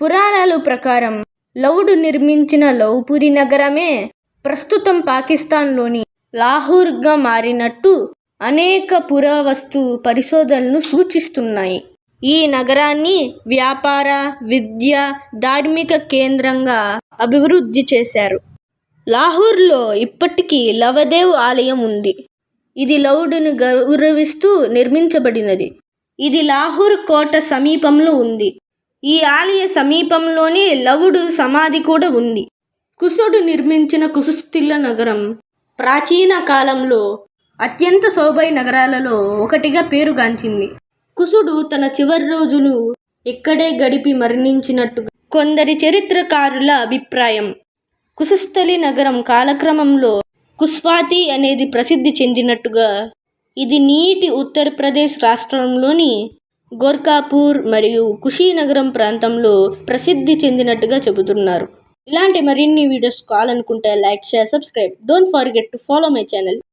పురాణాలు ప్రకారం లవుడు నిర్మించిన లౌపురి నగరమే ప్రస్తుతం పాకిస్తాన్లోని లాహోర్గా మారినట్టు అనేక పురావస్తు పరిశోధనలు సూచిస్తున్నాయి. ఈ నగరాన్ని వ్యాపార విద్య ధార్మిక కేంద్రంగా అభివృద్ధి చేశారు. లాహోర్లో ఇప్పటికీ లవదేవ్ ఆలయం ఉంది. ఇది లౌడును గౌరవిస్తూ నిర్మించబడినది. ఇది లాహోర్ కోట సమీపంలో ఉంది. ఈ ఆలయ సమీపంలోనే లవుడు సమాధి కూడా ఉంది. కుశుడు నిర్మించిన కుశస్థిల నగరం ప్రాచీన కాలంలో అత్యంత శోభై నగరాలలో ఒకటిగా పేరుగాంచింది. కుశుడు తన చివరి రోజులు ఇక్కడే గడిపి మరణించినట్టుగా కొందరి చరిత్రకారుల అభిప్రాయం. కుశస్థలి నగరం కాలక్రమంలో కుస్వాతి అనేది ప్రసిద్ధి చెందినట్టుగా ఇది నీటి ఉత్తరప్రదేశ్ రాష్ట్రంలోని గోర్ఖాపూర్ మరియు కుషీనగరం ప్రాంతంలో ప్రసిద్ధి చెందినట్టుగా చెబుతున్నారు. ఇలాంటి మరిన్ని వీడియోస్ కావాలనుకుంటే like share subscribe. Don't forget to follow my channel